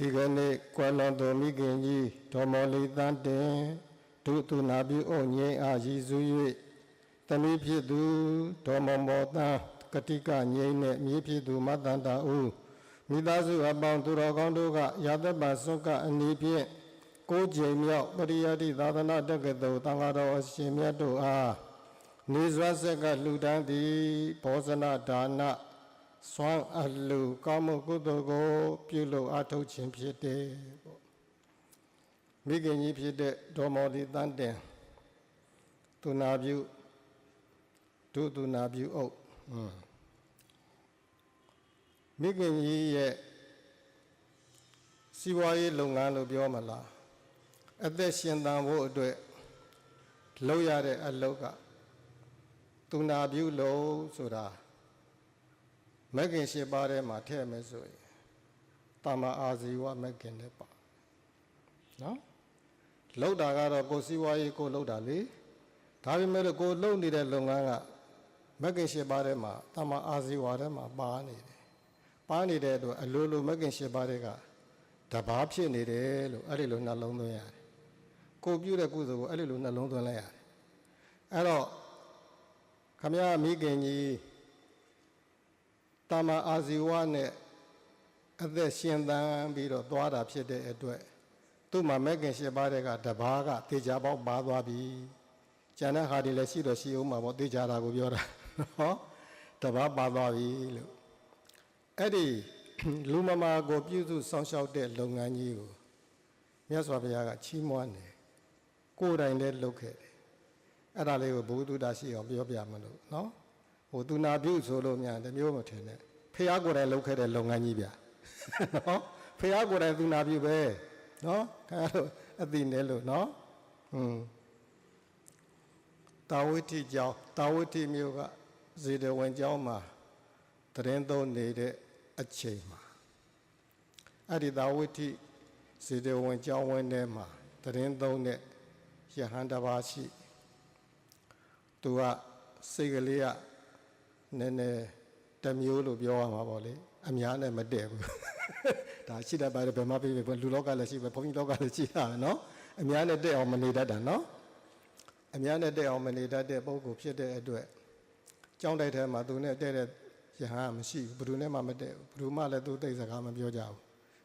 ဒီကနေ့ကွယ်လွန်သူမိခင်ကြီးဒေါ်မော်လီတန်းတင်ဒုသူနာပြုအုပ်ငိမ့်အားရည်စူး၍သမီးဖြစ်သူဒေါ်မော်မော်တန်းကတိကငိမ့်နဲ့မြေးဖြစ်သူမတန်တာဦးမိသားစုအပေါင်းသူတော်ကောင်းတို့ကရာသက်ပံစွတ်ကအနီးဖြင့်ကိုးကြိမ်မြောက်ပရိယတိသာသနာတက္ကသိုလ်တန်ဃာတော်အရှင်မြတ်တို့အားနေစွာဆက်ကလှူဒန်းသည်ဘောဇနဒါန စွမ်းအလူကောင်းမှုကုသိုလ်ကို ပြုလုပ်အားထုတ်ခြင်းဖြစ်တယ်ပေါ့မိခင်ကြီးဖြစ်တဲ့ဒေါ်မော်ဒီတန်တင်သူနာပြုဒုသူနာပြုအုပ်ဟွန်းမိခင်ကြီးရဲ့စီးပွားရေးလုပ်ငန်းလို့ပြောမလားအသက်ရှင်သန်ဖို့အတွက်လုပ်ရတဲ့အလုပ်ကသူနာပြုလို့ဆိုတာ မဂ်ကင်၈ပါးထဲမှာထည့်မယ်ဆိုရင်တာမအာဇီဝမဂ်ကင်နဲ့ပါနော်လောက်တာကတော့ကိုယ်စီးပွားရေးကိုယ်လောက်တာလေဒါပေမဲ့လို့ကိုယ်လုပ်နေတဲ့လုပ်ငန်းကမဂ်ကင်၈ပါးထဲမှာတာမအာဇီဝထဲမှာပါနေတယ်ပါနေတဲ့အတွက်အလိုလိုမဂ်ကင်၈ပါးတွေကတဘာဖြစ်နေတယ်လို့အဲ့ဒီလိုနှလုံးသွင်းရတယ်ကိုယ်ပြုတဲ့ကုသိုလ်ကိုအဲ့ဒီလိုနှလုံးသွင်းလိုက်ရတယ်အဲ့တော့ခမရမိခင်ကြီး တာမအာဇီဝနဲ့အသက်ရှင်သန်ပြီးတော့သွားတာဖြစ်တဲ့အတွက်သူ့မှာမက်ကင်၈ပါးတဲ့ကတဘာကတေချာပေါက်ပါသွားပြီကျန်တဲ့ဟာတွေလည်းရှိတော့ရှိအောင်မှာပေါ့တေချာတာကိုပြောတာနော်တဘာပါသွားပြီလို့အဲ့ဒီလူမမာကိုပြုစုစောင့်ရှောက်တဲ့လုပ်ငန်းကြီးကိုမြတ်စွာဘုရားကချီးမွမ်းတယ်ကိုယ်တိုင်လည်းလုပ်ခဲ့တယ်အဲ့ဒါလေးကိုဘုသူတ္တရှိအောင်ပြောပြမလို့နော် ဟိုသူနာပြုဆိုလို့များတမျိုးမထင်နဲ့ဖះကိုယ်တိုင်လုပ်ခဲ့တဲ့လုပ်ငန်းကြီးဗျာနော်ဖះကိုယ်တိုင်သူနာပြုပဲနော်ခင်ဗျားတို့အသိနဲ့လို့နော်ဟွန်းတာဝိထိကျောင်းတာဝိထိမျိုးကဇေတဝင်ကျောင်းမှာတရင်သုံးနေတဲ့အချိန်မှာအဲ့ဒီတာဝိထိဇေတဝင်ကျောင်းဝင်းထဲမှာတရင်သုံးတဲ့ယဟန်တစ်ပါးရှိသူကစိတ်ကလေးက နည်းနည်းတမျိုးလို့ပြောရမှာပေါ့လေအများနဲ့မတည့်ဘူးဒါရှိတတ်ပါတယ်ဘယ်မှာပြပြလူလောကလည်းရှိပဲဘုန်းကြီးလောကလည်းရှိတာနော်အများနဲ့တည့်အောင်မနေတတ်တာနော်အများနဲ့တည့်အောင်မနေတတ်တဲ့ပုဂ္ဂိုလ်ဖြစ်တဲ့အတွက်ကြောင်းတိုက်ထဲမှာသူနဲ့တည့်တဲ့ယဟန်မရှိဘူးဘယ်သူနဲ့မှမတည့်ဘူးဘယ်သူမှလည်းသူတိတ်စကားမပြောကြဘူး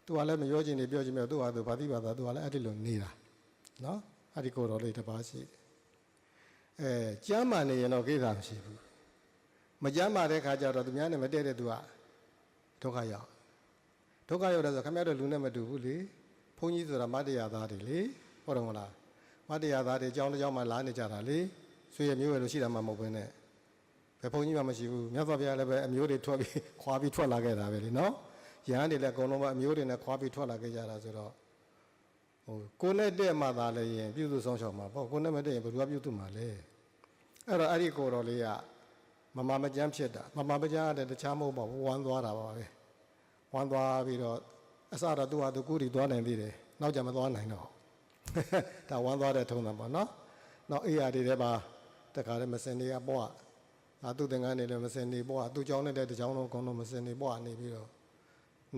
သူကလည်းမပြောချင်နေပြောချင်မြောက်သူကသူဘာတိဘာသာသူကလည်းအဲ့ဒီလိုနေတာနော်အဲ့ဒီကိုယ်တော်လေးတစ်ပါးရှိတယ်အဲကျမ်းမာနေရင်တော့ကိစ္စမရှိဘူး မကြမ်းပါတဲ့ခါကျတော့သူများနဲ့မတည့်တဲ့သူကဒုက္ခရောက်ဒုက္ခရောက်တယ်ဆိုခင်ဗျားတို့လူနဲ့မတူဘူးလေဘုန်းကြီးဆိုတာမတရားသားတွေလေဟုတ်တယ်မလားမတရားသားတွေအကြောင်းတစ်ကြောင်းမှလာနေကြတာလေဆွေရမျိုးရလို့ရှိတာမှမဟုတ်ဘဲနဲ့ဘယ်ဘုန်းကြီးမှမရှိဘူးမြတ်စွာဘုရားလည်းပဲအမျိုးတွေထွက်ပြီးခွာပြီးထွက်လာခဲ့တာပဲလေနော်ယဟန်တွေလည်းအကုန်လုံးပဲအမျိုးတွေနဲ့ခွာပြီးထွက်လာခဲ့ကြတာဆိုတော့ဟိုကိုယ်နဲ့တဲ့မှသာလည်းရင်ပြုစုဆောင်ရှောက်မှာပေါ့ကိုယ်နဲ့မတဲ့ရင်ဘယ်သူကပြုစုမှာလဲအဲ့တော့အဲ့ဒီကိုယ်တော်လေးက မမမကြမ်းဖြစ်တာမမမကြမ်းတဲ့တခြားမဟုတ်ပါဘူးဝမ်းသွားတာပါပဲဝမ်းသွားပြီးတော့အစတော့သူဟာသူကုရီသွားနိုင်သေးတယ်နောက်ကြမသွားနိုင်တော့ဒါဝမ်းသွားတဲ့ထုံးတာပေါ့နော်နောက်အေးရတွေထဲမှာတခါလည်းမစင်တွေကပွားအာသူသင်္ကန်းနေလည်းမစင်နေပွားသူကြောင်းနဲ့လည်းတကြောင်းလုံးအကုန်လုံးမစင်နေပွားနေပြီးတော့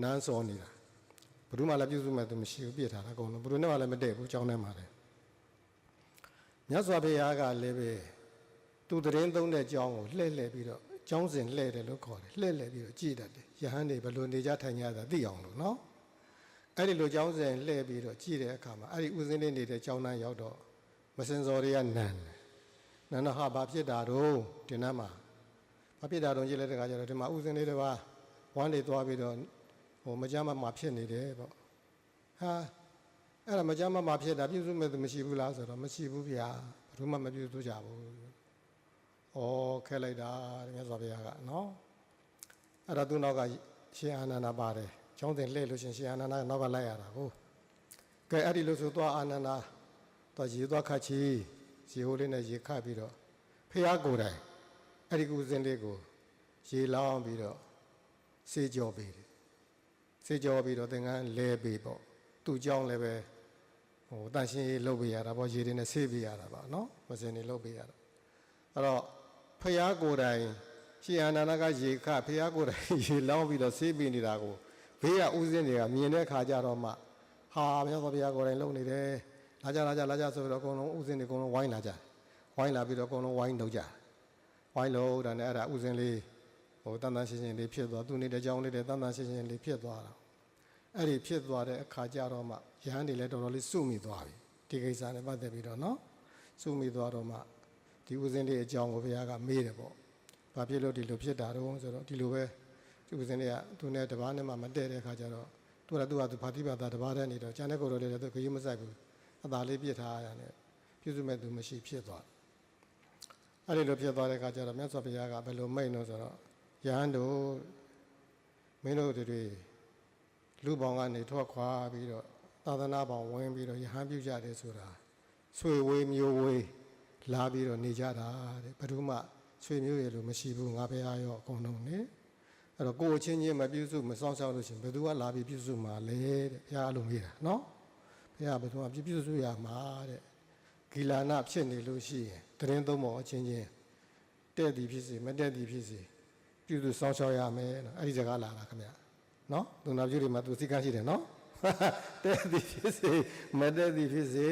နန်းစောနေတာဘယ်သူမှလည်းပြုစုမဲ့သူမရှိဘူးပြစ်ထားတာအကုန်လုံးဘယ်သူနဲ့မှလည်းမတည့်ဘူးကြောင်းထဲမှာလည်းမြတ်စွာဘုရားကလည်းပဲ သူတရင်သုံးတဲ့အကြောင်းကိုလှည့်လှည့်ပြီးတော့အကြောင်းစဉ်လှည့်တယ်လို့ခေါ်တယ်လှည့်လှည့်ပြီးတော့ကြည်တတ်တယ်ယဟန်တွေဘယ်လိုနေကြထိုင်ကြတာသိအောင်လို့နော်အဲ့ဒီလိုအကြောင်းစဉ်လှည့်ပြီးတော့ကြည်တဲ့အခါမှာအဲ့ဒီဥစဉ်လေးနေတဲ့အကြောင်းသားရောက်တော့မစင်စော်တွေကနန်တယ်နန်တော့ဟာဘာဖြစ်တာတော့ဒီနန်းမှာဘာဖြစ်တာတော့ကြည့်လိုက်တဲ့အခါကျတော့ဒီမှာဥစဉ်လေးတွေပါဝမ်းတွေသွားပြီးတော့ဟိုမကြမ်းမမှာဖြစ်နေတယ်ပေါ့ဟာအဲ့ဒါမကြမ်းမမှာဖြစ်တာပြုစုမဲ့သူမရှိဘူးလားဆိုတော့မရှိဘူးဗျာဘယ်သူမှမပြုစုကြဘူး ဩခဲလိုက်တာတဲ့မြတ်စွာဘုရားကနော်အဲ့ဒါသူနောက်ကရှင်အာနန္ဒာပါတယ်ကျောင်းတင်လှည့်လို့ရှင်ရှင်အာနန္ဒာနောက်ကလိုက်ရတာကိုကဲအဲ့ဒီလို့ဆိုသွားအာနန္ဒာသွားရေသွားခတ်ချီရေဟိုးလေးနဲ့ရေခတ်ပြီးတော့ဖះကိုယ်တိုင်အဲ့ဒီကုစင်းလေးကိုရေလောင်းပြီးတော့စေးကြောပေးတယ်စေးကြောပြီးတော့သင်္ကန်းလဲပေးပေါ့သူ့ကျောင်းလည်းပဲဟိုတန်ရှင်းရေးလုပ်ပေးရတာပေါ့ရေတွေနဲ့ဆေးပေးရတာပါနော်မစင်တွေလုပ်ပေးရတာအဲ့တော့ ဖះကိုယ်တိုင်ရှင်အာနန္ဒကရေခဖះကိုယ်တိုင်ရေလောင်းပြီးတော့ဆေးပြီးနေတာကိုဘေးကဥစဉ်တွေကမြင်တဲ့ခါကျတော့မှဟာမြတ်စွာဘုရားကိုယ်တိုင်လုံနေတယ်လာကြလာကြလာကြဆိုတော့အကုန်လုံးဥစဉ်တွေအကုန်လုံးဝိုင်းလာကြတယ်ဝိုင်းလာပြီးတော့အကုန်လုံးဝိုင်းလုပ်ကြတယ်ဝိုင်းလို့တာနဲ့အဲ့ဒါဥစဉ်လေးဟိုတန်တန်ရှင်းရှင်းလေးဖြစ်သွားသူနေတဲ့ကြောင်းလေးတွေတန်တန်ရှင်းရှင်းလေးဖြစ်သွားတာအဲ့ဒီဖြစ်သွားတဲ့အခါကျတော့မှရဟန်းတွေလည်းတော်တော်လေးစုမိသွားပြီဒီကိစ္စနဲ့ပတ်သက်ပြီးတော့နော်စုမိသွားတော့မှ ဒီဥစဉ်လေးအကြောင်းကိုဘုရားကမေးတယ်ပေါ့ဘာဖြစ်လို့ဒီလိုဖြစ်တာတော့ဆိုတော့ဒီလိုပဲသူကစင်းတွေကသူနဲ့တပားနဲ့မှမတည့်တဲ့အခါကျတော့သူကလည်းသူကသူဖာတိပါတာတပားတည်းနေတော့ကျန်တဲ့ကိုယ်တော်လေးလည်းသူခရီးမဆိုင်ဘူးအသာလေးပြစ်ထားရတယ်ပြုစုမဲ့သူမရှိဖြစ်သွားတယ်အဲ့ဒီလိုဖြစ်သွားတဲ့အခါကျတော့မြတ်စွာဘုရားကဘယ်လိုမိန့်လို့ဆိုတော့ယဟန်တို့မင်းတို့တွေလူပေါင်းကနေထွက်ခွာပြီးတော့သာသနာပေါင်းဝင်ပြီးတော့ယဟန်ပြုကြတယ်ဆိုတာဆွေဝေးမျိုးဝေး လာပြီးတော့နေကြတာတဲ့ဘယ်သူမှဆွေမျိုးရလို့မရှိဘူးငါဘုရားရောအကုန်လုံးနေအဲ့တော့ကိုယ်အချင်းချင်းမပြုစုမစောင့်ရှောက်လို့ရှရင်ဘယ်သူကလာပြီးပြုစုမှာလဲတဲ့ဘုရားအလိုမေးတာနော်ဘုရားဘယ်သူကပြုပြုစုရမှာတဲ့ဂီလာနာဖြစ်နေလို့ရှိရင်တရင်သုံးပေါ်အချင်းချင်းတဲ့သည်ဖြစ်စေမတဲ့သည်ဖြစ်စေပြုစုစောင့်ရှောက်ရမယ်နော်အဲ့ဒီစကားလာတာခင်ဗျနော်သူနာပြုတွေမှာသူစိတ်ကန်းရှိတယ်နော်တဲ့သည်ဖြစ်စေမတဲ့သည်ဖြစ်စေ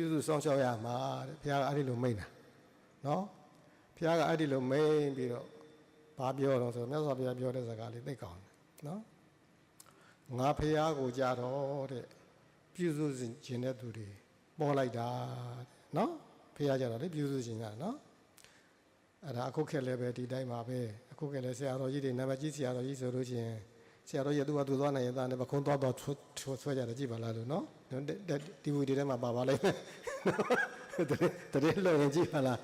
ပြုစုစောင့်ရှောက်ရမှာတဲ့ဘုရားကအဲ့ဒီလိုမိန့်တာနော်ဘုရားကအဲ့ဒီလိုမိန့်ပြီးတော့ဘာပြောတော့ဆိုတော့မြတ်စွာဘုရားပြောတဲ့စကားလေးသိကောင်းတယ်နော်ငါဖះကိုကြတော့တဲ့ပြုစုခြင်းတဲ့သူတွေပေါ်လိုက်တာတဲ့နော်ဖះကြတော့လေပြုစုခြင်းကနော်အဲ့ဒါအခုခက်လည်းပဲဒီတိုင်းပါပဲအခုခက်လည်းဆရာတော်ကြီးတွေနာမကြီးဆရာတော်ကြီးဆိုလို့ချင်းဆရာတော်ကြီးကသူကသူသွားနိုင်ရင်သားနဲ့ပခုံးသွားတော့ဆွဆွဆွဲကြတယ်ကြည့်ပါလားလို့နော် ဒီဝီဒီထဲမှာပါပါလိမ့်မယ်တရေလို့ရင်ကြည့်ပါလား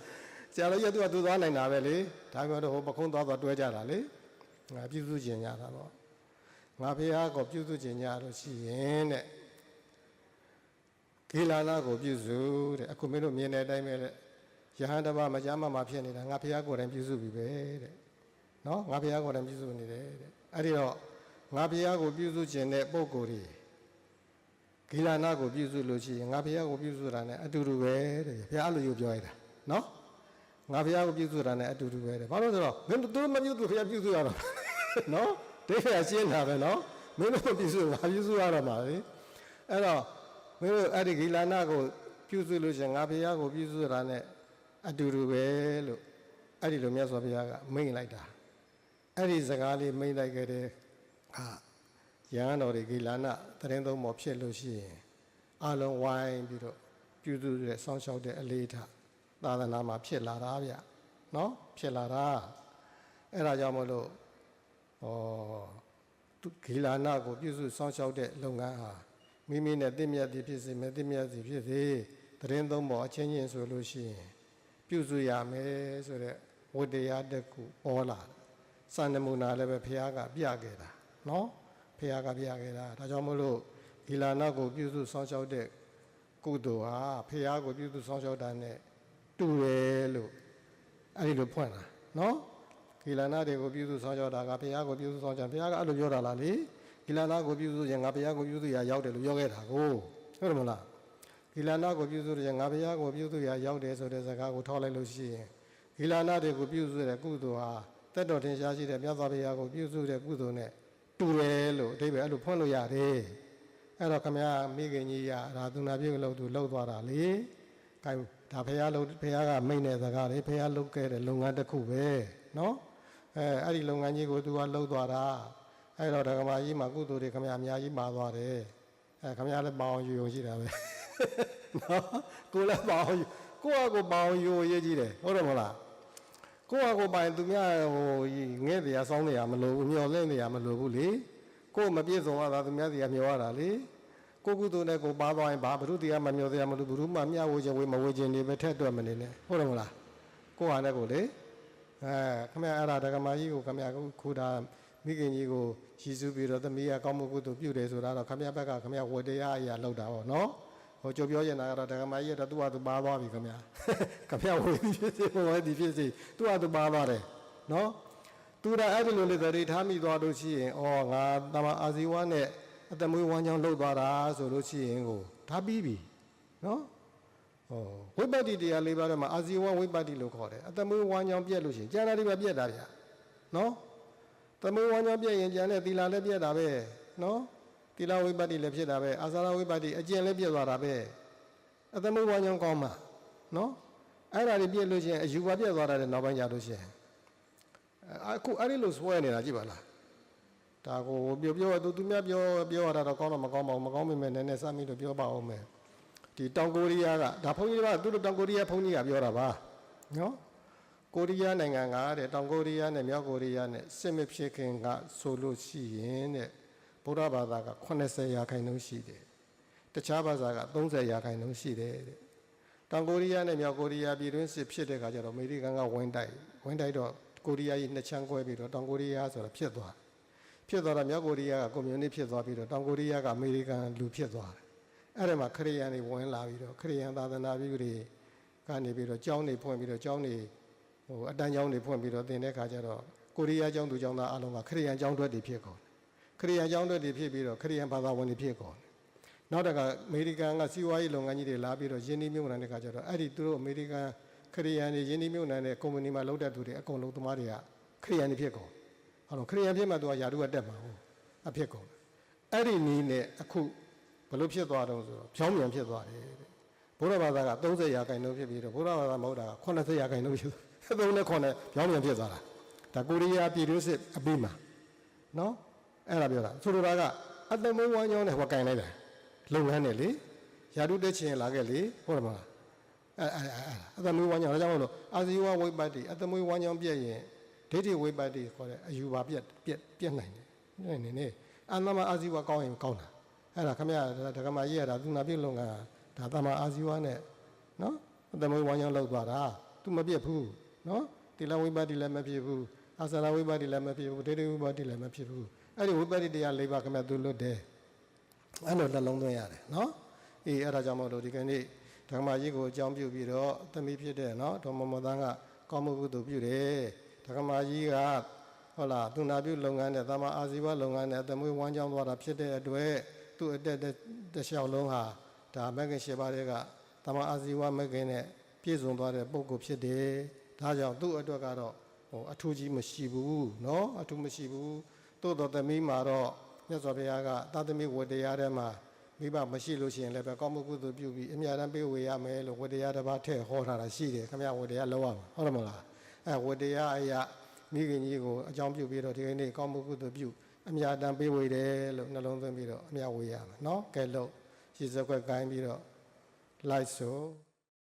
ဆရာတော်ကြီးကသူကသူသွားနိုင်တာပဲလေဒါပေမဲ့တော့ဟိုပခုံးသွားသွားတွဲကြတာလေငါပြုစုခြင်းညာတာပေါ့ငါဖေဟာကိုပြုစုခြင်းညာလို့ရှိရင်တဲ့ခေလာနာကိုပြုစုတဲ့အခုမင်းတို့မြင်တဲ့အတိုင်းပဲလေယဟန်တပါမကြမ်းမမဖြစ်နေတာငါဖေဟာကိုယ်တိုင်ပြုစုပြီပဲတဲ့နော်ငါဖေဟာကိုယ်တိုင်ပြုစုနေတယ်တဲ့အဲ့ဒီတော့ငါဖေဟာကိုပြုစုခြင်းတဲ့ပုံကိုယ်ကြီး ခေလာနာကိုပြုစုလို့ရှိရင်ငါဖေဟာကိုပြုစုတာ ਨੇ အတူတူပဲတဲ့ဖေဟာအဲ့လိုယူပြောရတာနော်ငါဘုရားကိုပြုစုတာနဲ့အတူတူပဲတဲ့ဘာလို့လဲဆိုတော့မင်းတို့မပြုစုဘုရားပြုစုရတော့နော်ဒိဋ္ဌိရှင်းတာပဲနော်မင်းတို့မပြုစုငါပြုစုရတော့မှာလေအဲ့တော့မင်းတို့အဲ့ဒီဂီလာနာကိုပြုစုလို့ရှရင်ငါဘုရားကိုပြုစုတာနဲ့အတူတူပဲလို့အဲ့ဒီလိုမြတ်စွာဘုရားကမိန့်လိုက်တာအဲ့ဒီစကားလေးမိန့်လိုက်ခဲ့တဲ့ဟာ ရဟန်းတော်တွေဂီလာနာတရင်သုံးပေါ်ဖြစ်လို့ရှိရင်အလုံးဝိုင်းပြီးတော့ပြုစုတဲ့စောင့်ရှောက်တဲ့အလေးထားသာသနာမှာဖြစ်လာတာဗျနော်ဖြစ်လာတာအဲ့ဒါကြောင့်မလို့ဩသူဂီလာနာကိုပြုစုစောင့်ရှောက်တဲ့လုပ်ငန်းဟာမိမိနဲ့တင့်မြတ်သည်ဖြစ်စေမတင့်မြတ်သည်ဖြစ်စေတရင်သုံးပေါ်အချင်းချင်းဆိုလို့ရှိရင်ပြုစုရမယ်ဆိုတဲ့ဝတ္တရားတစ်ခုပေါ်လာတယ်စံနမူနာလည်းပဲဘုရားကပြခဲ့တာနော် ဘုရားကပြခဲ့တာဒါကြောင့်မလို့ဂီလာနာကိုပြုစုစောင့်ရှောက်တဲ့ကုသိုလ်ဟာဘုရားကိုပြုစုစောင့်ရှောက်တာနဲ့တူတယ်လို့အဲ့ဒီလိုဖွင့်တာနော်ဂီလာနာတွေကိုပြုစုဆောင်ကြတာကဘုရားကိုပြုစုဆောင်ကြဘုရားကအဲ့လိုပြောတာလားလေဂီလာနာကိုပြုစုရင်ငါဘုရားကိုပြုစုရရောက်တယ်လို့ပြောခဲ့တာကိုဟုတ်တယ်မလားဂီလာနာကိုပြုစုရင်ငါဘုရားကိုပြုစုရရောက်တယ်ဆိုတဲ့စကားကိုထောက်လိုက်လို့ရှိရင်ဂီလာနာတွေကိုပြုစုတဲ့ကုသိုလ်ဟာတက်တော်ထင်ရှားရှိတဲ့မြတ်စွာဘုရားကိုပြုစုတဲ့ကုသိုလ်နဲ့ တူတယ်လို့အတိပ္ပယ်အဲ့လိုဖွင့်လို့ရတယ်အဲ့တော့ခမရမိခင်ကြီးရရာသူနာပြုလို့သူလှုပ်သွားတာလေ ကဲဒါဖះလုံးဖះကမိတ်တဲ့စကားလေဖះလုပ်ခဲ့တဲ့လုပ်ငန်းတစ်ခုပဲเนาะအဲအဲ့ဒီလုပ်ငန်းကြီးကိုသူကလှုပ်သွားတာအဲ့တော့ဒကမာကြီးမှာကုသိုလ်တွေခမရအများကြီးမှာသွားတယ်အဲခမရလည်းပေါအောင်ယူယူရှိတာပဲเนาะကိုလည်းပေါအောင်ယူကိုကကိုပေါအောင်ယူရေးကြည့်တယ်ဟုတ်တယ်မဟုတ်လား ကိုကကိုပိုင်သူများဟိုငဲ့တရားစောင်းနေတာမလိုဘူးမျောလင့်နေတာမလိုဘူးလေကိုမပြည့်စုံရတာသူများစီကမျောရတာလေကိုကုသိုလ်နဲ့ကိုပါသွားရင်ဘာဘုရုတရားမမျောတရားမလို့ဘုရုမမျှဝေခြင်းဝေမဝေခြင်းတွေပဲထက်တွက်မနေနဲ့ဟုတ်တယ်မလားကိုဟာနဲ့ကိုလေအဲခမရအဲ့ဒါဒကမာကြီးကိုခမရခုဒါမိခင်ကြီးကိုရည်စူးပြီးတော့သမီးကကောင်းမှုကုသိုလ်ပြုတယ်ဆိုတာတော့ခမရဘက်ကခမရဝေတရားအရာလောက်တာပေါ့နော် ဟိုကြိုပြောရင်တော့ဒကမာကြီးကတော့သူ့ဟာသူပါသွားပြီခမရခမရဝေသည်ဖြစ်စေဝေသည်ဖြစ်စေသူ့ဟာသူပါသွားတယ်နော်သူကအဲ့ဒီလိုလေသတိထားမိသွားလို့ရှိရင်ဩငါတမအာဇီဝနဲ့အတမွေးဝမ်းကြောင်းလှုပ်သွားတာဆိုလို့ရှိရင်ကိုဒါပြီးပြီနော်ဟောဝိပတ္တိတရားလေးပါးထဲမှာအာဇီဝဝိပတ္တိလို့ခေါ်တယ်အတမွေးဝမ်းကြောင်းပြက်လို့ရှိရင်ကျန်တာတွေပဲပြက်တာဗျာနော်တမွေးဝမ်းကြောင်းပြက်ရင်ကျန်တဲ့သီလလည်းပြက်တာပဲနော် တိလဝိပတ္တိလည်းဖြစ်တာပဲအာဇာရဝိပတ္တိအကျင့်လည်းပြည့်သွားတာပဲအသမုဝါညောင်းကောင်းမှာနော်အဲ့ဒါတွေပြည့်လို့ရှိရင်အယူပါပြည့်သွားတာလည်းနောက်ပိုင်းကြလို့ရှိရင်အဲ့အခုအဲ့ဒီလိုစွဲနေတာကြည့်ပါလားဒါကိုပြောပြောသူသူများပြောပြောရတာတော့ကောင်းတော့မကောင်းပါဘူးမကောင်းမိမဲ့နည်းနည်းစမ်းပြီးတော့ပြောပါအောင်မယ်ဒီတောင်ကိုရီးယားကဒါဘုန်းကြီးကသူတို့တောင်ကိုရီးယားဘုန်းကြီးကပြောတာပါနော်ကိုရီးယားနိုင်ငံကတဲ့တောင်ကိုရီးယားနဲ့မြောက်ကိုရီးယားနဲ့စစ်မဖြစ်ခင်ကဆိုလို့ရှိရင်တဲ့ ဗုဒ္ဓဘာသာက80ရာခိုင်နှုန်းရှိတယ်တခြားဘာသာက30ရာခိုင်နှုန်းရှိတယ်တဲ့တောင်ကိုရီးယားနဲ့မြောက်ကိုရီးယားပြည်တွင်းစစ်ဖြစ်တဲ့ခါကျတော့အမေရိကန်ကဝင်တိုက်ဝင်တိုက်တော့ကိုရီးယားကြီးနှစ်ချမ်းကွဲပြီးတော့တောင်ကိုရီးယားဆိုတာဖြစ်သွားတယ်ဖြစ်သွားတော့မြောက်ကိုရီးယားကကွန်မြူနစ်ဖြစ်သွားပြီးတော့တောင်ကိုရီးယားကအမေရိကန်လူဖြစ်သွားတယ်အဲ့ဒါမှာခရီးယန်တွေဝင်လာပြီးတော့ခရီးယန်သာသနာပြုတွေကနေပြီးတော့ကျောင်းတွေဖွင့်ပြီးတော့ကျောင်းတွေဟိုအတန်းကျောင်းတွေဖွင့်ပြီးတော့သင်တဲ့ခါကျတော့ကိုရီးယားကျောင်းသူကျောင်းသားအလုံးကခရိယန်ကျောင်းတွက်တွေဖြစ်ကုန်တယ် ခရိယန်ကျောင်းတွက်တွေဖြစ်ပြီးတော့ခရိယန်ဘာသာဝင်တွေဖြစ်ကုန်တယ်နောက်တကအမေရိကန်ကစီးပွားရေးလုပ်ငန်းကြီးတွေလာပြီးတော့ယင်းနှိမ့်မြုံနှံတဲ့ခါကျတော့အဲ့ဒီသူတို့အမေရိကန်ခရိယန်တွေယင်းနှိမ့်မြုံနှံတဲ့ကုမ္ပဏီမှာလုပ်တဲ့သူတွေအကုန်လုံးသမားတွေကခရိယန်တွေဖြစ်ကုန်ဟုတ်တော့ခရိယန်ဖြစ်မှသူကယာတုကတက်မှာဟုတ်အဖြစ်ကုန်အဲ့ဒီနည်းနဲ့အခုဘလို့ဖြစ်သွားတော့ဆိုတော့ဖြောင်းပြန်ဖြစ်သွားတယ်တဲ့ဘုရားဘာသာက30ရာခိုင်နှုန်းဖြစ်ပြီးတော့ဘုရားဘာသာမဟုတ်တာက80ရာခိုင်နှုန်းဖြစ်သုံးနဲ့ခွန်နဲ့ပြောင်းပြန်ဖြစ်သွားတာဒါကိုရီးယားပြည်တွင်းစစ်အပြီးမှာနော် အဲ့ဒါပြောတာဆိုလိုတာကအတ္တမဝမ်းကြောင်းနဲ့ဟိုကင်လိုက်တာလုပ်ငန်းနဲ့လေယာတုတက်ချင်လာခဲ့လေဟုတ်တယ်မလားအဲ့အဲ့အဲ့အတ္တမဝမ်းကြောင်းဒါကြောင့်မလို့အာဇီဝဝိပတ္တိအတ္တမဝမ်းကြောင်းပြည့်ရင်ဒိဋ္ဌိဝိပတ္တိခေါ်တဲ့အယူပါပြက်ပြက်ပြက်နိုင်တယ်နေနေနေအန္တမအာဇီဝကောင်းရင်ကောင်းတာအဲ့ဒါခမရဒကမာကြီးရတာသူနာပြုတ်လုံကဒါတမအာဇီဝနဲ့နော်အတ္တမဝမ်းကြောင်းလောက်သွားတာသူမပြက်ဘူးနော်တိလဝိပတ္တိလည်းမဖြစ်ဘူးအာသနာဝိပတ္တိလည်းမဖြစ်ဘူးဒိဋ္ဌိဝိပတ္တိလည်းမဖြစ်ဘူး အဲ့ဒီဝိပတ္တိတရား၄ပါးခမရသူလွတ်တယ်အဲ့လိုနှလုံးသွင်းရတယ်နော်အေးအဲ့ဒါကြောင့်မို့လို့ဒီကနေ့ဓမ္မကြီးကိုအကြောင်းပြုပြီးတော့သမီးဖြစ်တဲ့နော်ဒေါ်မမသန်းကကောင်းမှုကုသိုလ်ပြုတယ်ဓမ္မကြီးကဟုတ်လားသူနာပြုလုပ်ငန်းနဲ့တမအာဇီဝလုပ်ငန်းနဲ့အသမွေးဝမ်းကြောင်းသွားတာဖြစ်တဲ့အတွက်သူ့အတက်တစ်လျှောက်လုံးဟာဒါမဂ္ဂင်၈ပါးတွေကတမအာဇီဝမဂ္ဂင်နဲ့ပြည့်စုံသွားတဲ့ပုဂ္ဂိုလ်ဖြစ်တယ်ဒါကြောင့်သူ့အတွက်ကတော့ဟိုအထူးကြီးမရှိဘူးเนาะအထူးမရှိဘူး သို့တော်သမီးမှာတော့မြတ်စွာဘုရားကသာသမီဝတ္တရားထဲမှာမိဘမရှိလို့ရှိရင်လည်းပဲကောင်းမှုကုသိုလ်ပြုပြီးအများတန်းပေးဝေရမယ်လို့ဝတ္တရားတစ်ပါးထည့်ဟောထားတာရှိတယ်ခင်ဗျဝတ္တရားလောက်ရမှာဟုတ်တယ်မလားအဲဝတ္တရားအရာမိခင်ကြီးကိုအကြောင်းပြုပြီးတော့ဒီကနေ့ကောင်းမှုကုသိုလ်ပြုအများတန်းပေးဝေတယ်လို့နှလုံးသွင်းပြီးတော့အများဝေရမယ်เนาะကဲလို့ရည်စက်ွက်ကိုင်းပြီးတော့လိုက်ဆို